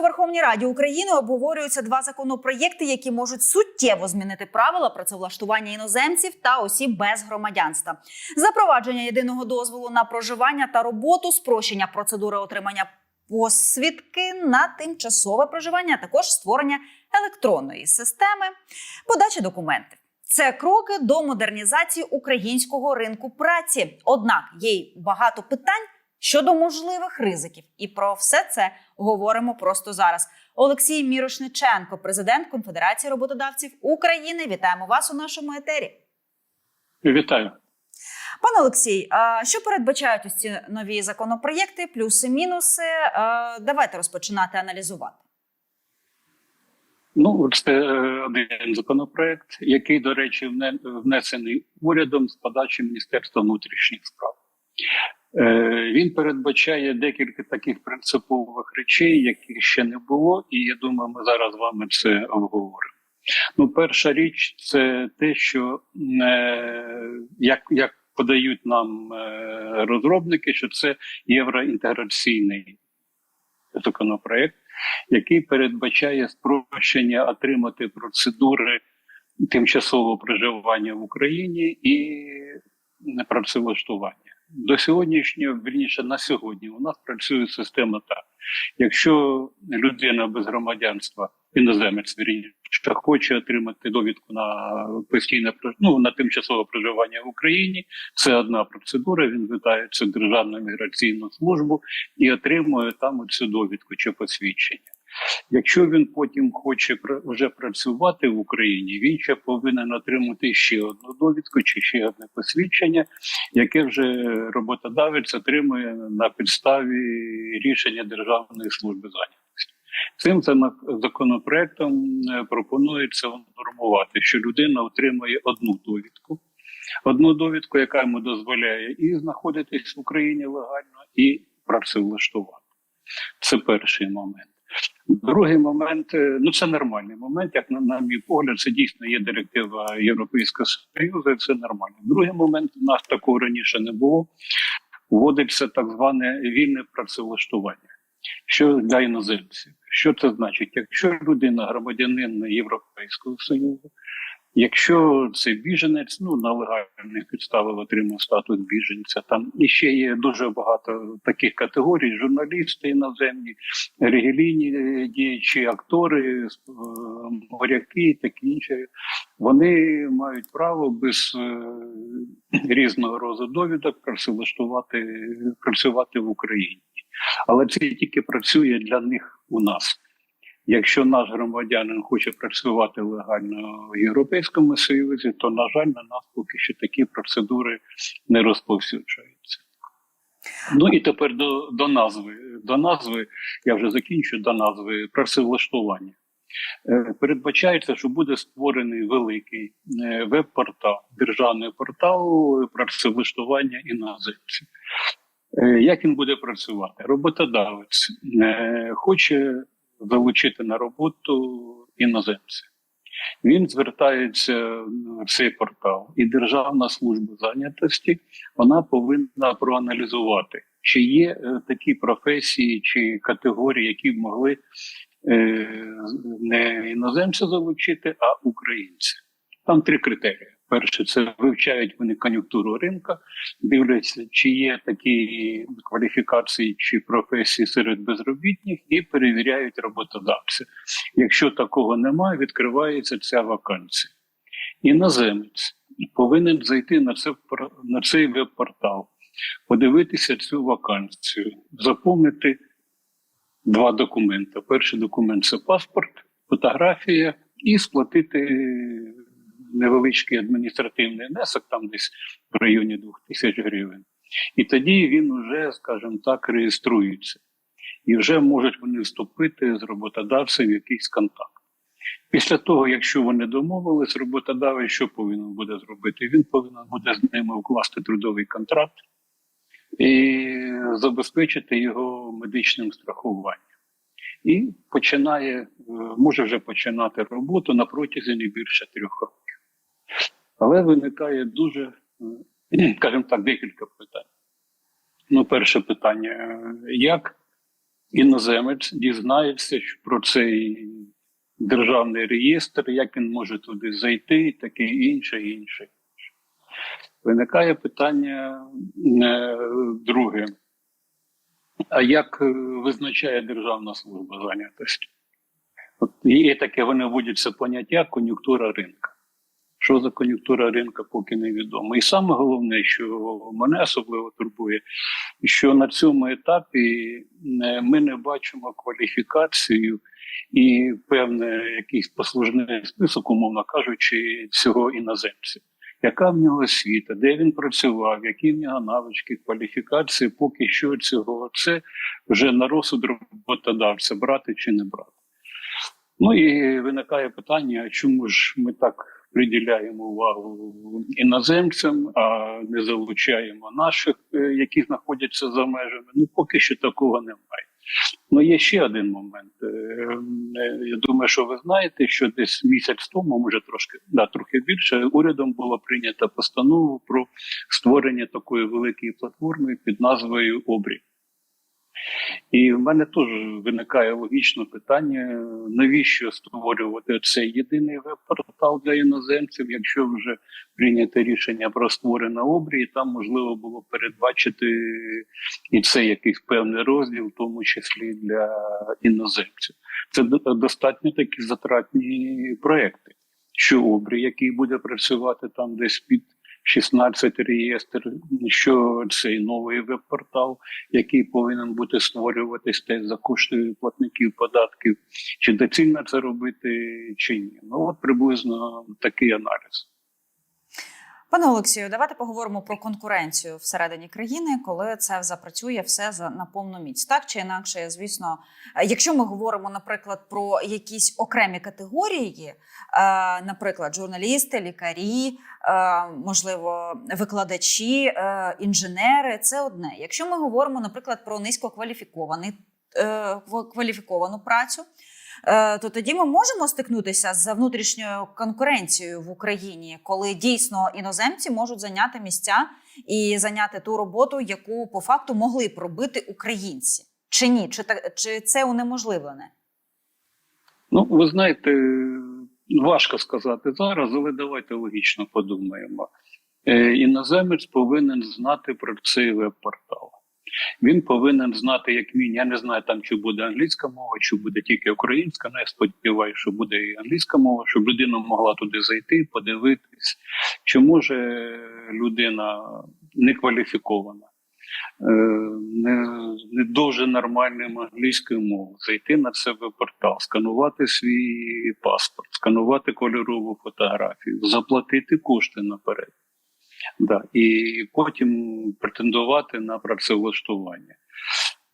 у Верховній Раді України обговорюються два законопроєкти, які можуть суттєво змінити правила працевлаштування іноземців та осіб без громадянства. Запровадження єдиного дозволу на проживання та роботу, спрощення процедури отримання посвідки на тимчасове проживання, а також створення електронної системи подачі документів. Це кроки до модернізації українського ринку праці. Однак є й багато питань щодо можливих ризиків, і про все це говоримо просто зараз. Олексій Мірошниченко, президент Конфедерації роботодавців України. Вітаємо вас у нашому етері. Вітаю. Пане Олексій, що передбачають ось ці нові законопроєкти, плюси, мінуси? Давайте розпочинати аналізувати. Ну, це е, один законопроект, який, до речі, вне- внесений урядом з подачі Міністерства внутрішніх справ. Е, Він передбачає декілька таких принципових речей, яких ще не було, і я думаю, ми зараз з вами це обговоримо. Ну, перша річ це те, що е, як, як подають нам е, розробники, що це євроінтеграційний законопроект, який передбачає спрощення отримати процедури тимчасового проживання в Україні і працевлаштування. До сьогоднішнього, вірніше на сьогодні, у нас працює система так. Якщо людина без громадянства, іноземець вірніше, хоче отримати довідку на постійне ну, на тимчасове проживання в Україні, це одна процедура. Він звертається в Державну міграційну службу і отримує там цю довідку чи посвідчення. Якщо він потім хоче вже працювати в Україні, він ще повинен отримати ще одну довідку чи ще одне посвідчення, яке вже роботодавець отримує на підставі рішення Державної служби зайнятості. Цим законопроектом е, пропонується нормувати, що людина отримує одну довідку, одну довідку, яка йому дозволяє і знаходитись в Україні легально, і працевлаштувати. Це перший момент. Другий момент, е, ну це нормальний момент, як на, на мій погляд, це дійсно є директива Європейського Союзу, це нормально. Другий момент у нас такого раніше не було. Вводиться так зване вільне працевлаштування. Що для іноземців? Що це значить? Якщо людина громадянин Європейського Союзу, якщо це біженець, ну на легальних підставах отримав статус біженця. Там і ще є дуже багато таких категорій: журналісти іноземні, релігійні діячі, актори, моряки і такі інші. Вони мають право без е, різного роду довідок працевлаштувати працювати в Україні. Але це тільки працює для них у нас. Якщо наш громадянин хоче працювати легально в Європейському Союзі, то на жаль, на нас поки що такі процедури не розповсюджуються. Ну і тепер до, до назви. До назви, я вже закінчу до назви працевлаштування. Е, Передбачається, що буде створений великий е, веб-портал, державний портал працевлаштування іноземців. Е, Як він буде працювати? Роботодавець хоче залучити на роботу іноземця. Він звертається в цей портал, і Державна служба зайнятості вона повинна проаналізувати, чи є е, такі професії чи категорії, які б могли е, не іноземця залучити, а українці. Там три критерії. Перше, це вивчають вони кон'юнктуру ринка, дивляться, чи є такі кваліфікації чи професії серед безробітних, і перевіряють роботодавця. Якщо такого немає, відкривається ця вакансія. Іноземець повинен зайти на це на цей веб-портал, подивитися цю вакансію, заповнити два документи. Перший документ це паспорт, фотографія і сплатити невеличкий адміністративний внесок, там десь в районі 2000 гривень. І тоді він вже, скажімо так, реєструється. І вже можуть вони вступити з роботодавцем в якийсь контакт. Після того, якщо вони домовились, роботодавець що повинен буде зробити? Він повинен буде з ними укласти трудовий контракт і забезпечити його медичним страхуванням. І починає, е, може вже починати роботу на протязі не більше трьох років. Але виникає дуже, скажімо так, декілька питань. Ну, перше питання: як іноземець дізнається про цей державний реєстр, як він може туди зайти, і таке інше, інше. Виникає питання е, друге. А як е, визначає Державна служба зайнятості? От є таке, вони вводять поняття кон'юнктура ринка. Що за кон'юнктура ринка, поки невідомо. І саме головне, що мене особливо турбує, що на цьому етапі е, ми не бачимо кваліфікацію і певний якийсь послужний список, умовно кажучи, цього іноземця. Яка в нього освіта, де він працював, які в нього навички, кваліфікації, поки що цього це вже на розсуд роботодавця, брати чи не брати. Ну і виникає питання, чому ж ми так приділяємо увагу іноземцям, а не залучаємо наших, е, які знаходяться за межами. Ну поки що такого немає. Ну є ще один момент. Е, е, Я думаю, що ви знаєте, що десь місяць тому, може трошки да, трохи більше, урядом було прийнято постанову про створення такої великої платформи під назвою Обрі. І в мене теж виникає логічне питання, навіщо створювати цей єдиний веб-портал для іноземців, якщо вже прийнято рішення про створення обрії, там можливо було передбачити і це якийсь певний розділ, в тому числі для іноземців. Це до- достатньо такі затратні проекти. Що обрій, який буде працювати там десь під 16 реєстр, що цей новий веб-портал, який повинен бути створюватись теж за кошти платників податків, чи доцільно це робити, чи ні. Ну от приблизно такий аналіз. Пане Олексію, давайте поговоримо про конкуренцію всередині країни, коли це запрацює все за на повну міць. Так чи інакше, звісно, е, якщо ми говоримо, наприклад, про якісь окремі категорії, е, наприклад, журналісти, лікарі, е, можливо, викладачі, інженери, це одне. Якщо ми говоримо, наприклад, про низькокваліфікований кваліфіковану працю. Е, то тоді ми можемо стикнутися з внутрішньою конкуренцією в Україні, коли дійсно іноземці можуть зайняти місця і зайняти ту роботу, яку по факту могли б робити українці, чи ні? Чи так чи це унеможливлене? Ну, ви знаєте, важко сказати зараз, але давайте логічно подумаємо. Е, іноземець повинен знати про цей веб-портал. Він повинен знати, як мінімум, я не знаю, там чи буде англійська мова, чи буде тільки українська. Ну, я сподіваюся, що буде і англійська мова, щоб людина могла туди зайти, подивитись, чи може людина некваліфікована, е, не, не дуже нормальним англійською мовою, зайти на це веб-портал, сканувати свій паспорт, сканувати кольорову фотографію, заплатити кошти наперед. Да, і потім претендувати на працевлаштування.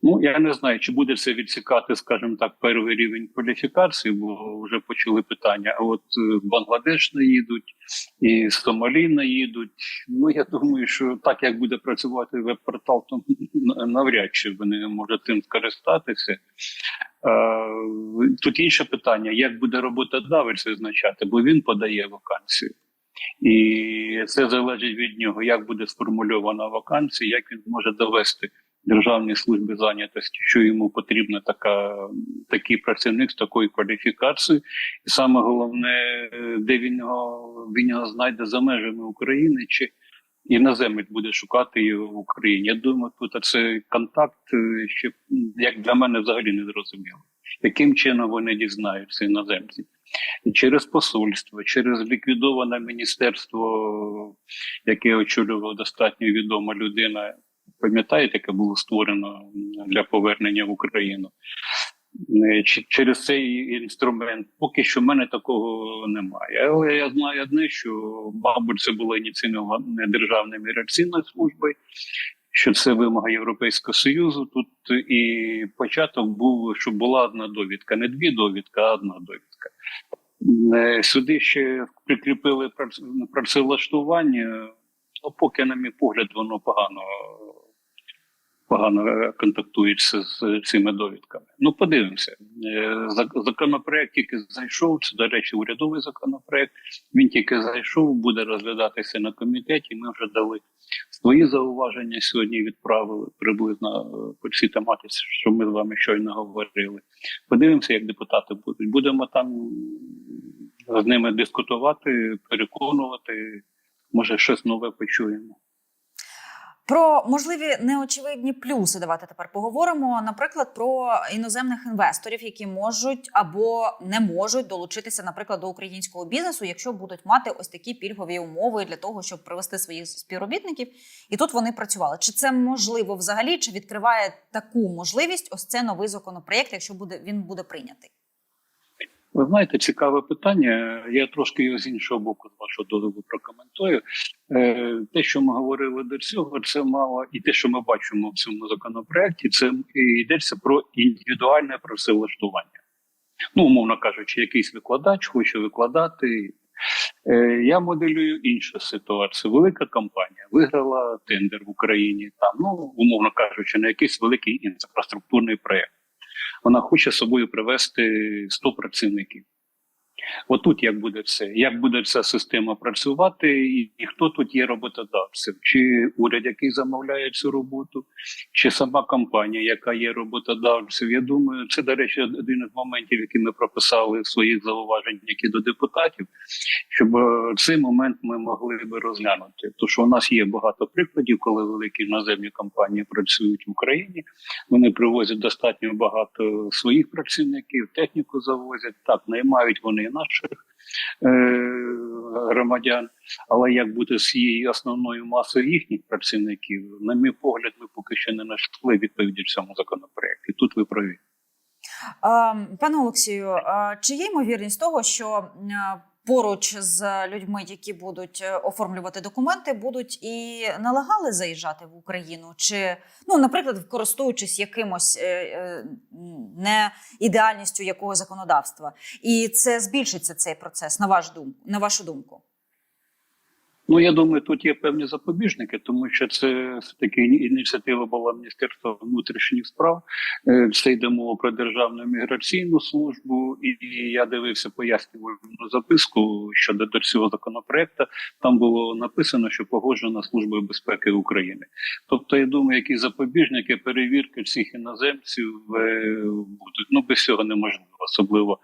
Ну, я не знаю, чи буде це відсікати, скажімо так, перший рівень кваліфікації, бо вже почали питання. А от е, Бангладеш не їдуть, і Сомалі не їдуть. Ну, я думаю, що так як буде працювати веб-портал, то навряд чи вони можуть тим скористатися. Тут інше питання: як буде роботодавець визначати, бо він подає вакансію. І це залежить від нього, як буде сформульована вакансія, як він може довести державній службі зайнятості, що йому потрібна така такий працівник з такою кваліфікацією, і саме головне, де він його він його знайде за межами України, чи іноземець буде шукати його в Україні. Я думаю, тут цей контакт ще як для мене взагалі не зрозуміло. Яким чином вони дізнаються іноземці? Через посольство, через ліквідоване міністерство, яке очолював достатньо відома людина. Пам'ятаєте, яке було створено для повернення в Україну? Через цей інструмент поки що в мене такого немає. Але я знаю одне, що, мабуть, це було ініційовано Державною міграційною службою, що це вимога Європейського Союзу. Тут і початок був, щоб була одна довідка, не дві довідки, а одна довідка. Сюди ще прикріпили працевлаштування, ну поки, на мій погляд, воно погано погано е, контактуються з цими довідками. Ну, подивимося. Е, Законопроект тільки зайшов. Це, до речі, урядовий законопроект. Він тільки зайшов, буде розглядатися на комітеті. Ми вже дали свої зауваження сьогодні. Відправили приблизно е, по цій тематиці, що ми з вами щойно говорили. Подивимося, як депутати будуть. Будемо там з ними дискутувати, переконувати. Може, щось нове почуємо. Про можливі неочевидні плюси давайте тепер поговоримо. Наприклад, про іноземних інвесторів, які можуть або не можуть долучитися, наприклад, до українського бізнесу, якщо будуть мати ось такі пільгові умови для того, щоб привести своїх співробітників, і тут вони працювали. Чи це можливо взагалі? Чи відкриває таку можливість? Ось це новий законопроєкт, якщо буде він буде прийнятий? Ви знаєте, цікаве питання. Я трошки його з іншого боку, з вашого дозволу, прокоментую. Е, те, що ми говорили до цього, це мало, і те, що ми бачимо в цьому законопроекті, це йдеться про індивідуальне працевлаштування. Ну, умовно кажучи, якийсь викладач хоче викладати. Е, я моделюю іншу ситуацію. Велика компанія виграла тендер в Україні, там, ну, умовно кажучи, на якийсь великий інфраструктурний проєкт вона хоче з собою привести 100 працівників. Отут як буде це? Як буде ця система працювати, і, і хто тут є роботодавцем? Чи уряд, який замовляє цю роботу, чи сама компанія, яка є роботодавцем? Я думаю, це, до речі, один із моментів, які ми прописали в своїх зауваженнях які до депутатів, щоб е, цей момент ми могли би розглянути. Тому що у нас є багато прикладів, коли великі іноземні компанії працюють в Україні. Вони привозять достатньо багато своїх працівників, техніку завозять. Так, наймають вони наших е, громадян. Але як бути з цією основною масою їхніх працівників, на мій погляд, ми поки що не знайшли відповіді в цьому законопроекті. Тут ви праві. Пане Олексію, чи є ймовірність того, що м, поруч з людьми, які будуть е, оформлювати документи, будуть і налагали заїжджати в Україну? Чи, ну, наприклад, користуючись якимось е, е, не ідеальністю якого законодавства, і це збільшиться цей процес, на ваш думку, на вашу думку? Ну я думаю, тут є певні запобіжники, тому що це таки ініціатива була Міністерства внутрішніх справ. Е, Це йде мова про державну міграційну службу, і я дивився пояснювальну записку щодо до цього законопроекту. Там було написано, що погоджена службою безпеки України. Тобто, я думаю, які запобіжники перевірки всіх іноземців е, будуть. Ну без цього неможливо, особливо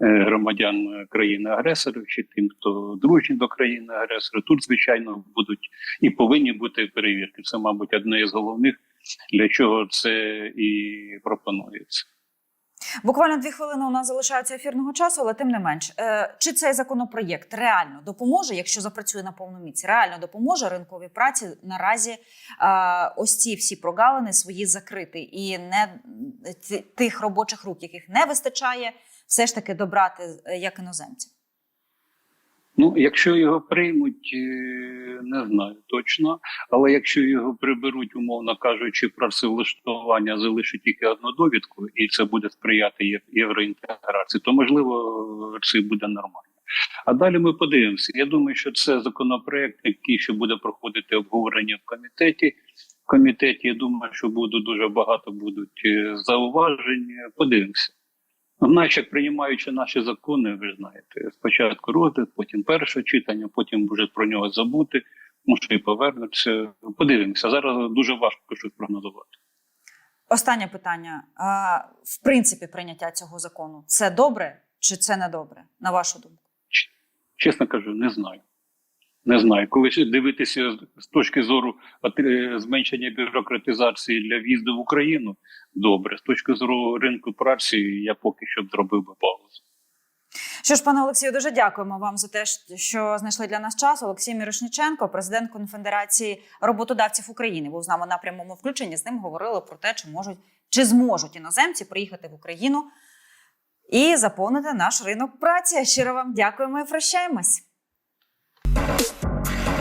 громадян країни-агресорів чи тим, хто дружні до країни-агресора. Тут, звичайно, будуть і повинні бути перевірки. Це, мабуть, одне із головних, для чого це і пропонується. Буквально дві хвилини у нас залишається ефірного часу, але тим не менш, е, чи цей законопроєкт реально допоможе, якщо запрацює на повну міць, реально допоможе ринковій праці наразі е, ось ці всі прогалини свої закрити і не тих робочих рук, яких не вистачає, все ж таки добрати е, як іноземців. Ну, якщо його приймуть, е, не знаю точно. Але якщо його приберуть, умовно кажучи, працевлаштування залишить тільки одну довідку, і це буде сприяти євроінтеграції, то можливо це буде нормально. А далі ми подивимося. Я думаю, що це законопроект, який ще буде проходити обговорення в комітеті. В комітеті я думаю, що буде дуже багато будуть е, зауважень. Подивимося. Як приймаючи наші закони, ви ж знаєте, спочатку розгляд, потім перше читання, потім вже про нього забути, може і повернуться. Подивимося. Зараз дуже важко щось прогнозувати. Останнє питання: А, в принципі, прийняття цього закону це добре чи це не добре, на вашу думку? Чесно кажу, не знаю. Не знаю. Коли дивитися з точки зору е, зменшення бюрократизації для в'їзду в Україну, добре. З точки зору ринку праці, я поки що зробив би паузу. Що ж, пане Олексію, дуже дякуємо вам за те, що знайшли для нас час. Олексій Мірошниченко, президент Конфедерації роботодавців України, був з нами на прямому включенні. З ним говорили про те, чи можуть чи зможуть іноземці приїхати в Україну і заповнити наш ринок праці. Щиро вам дякуємо і прощаємось. podcast.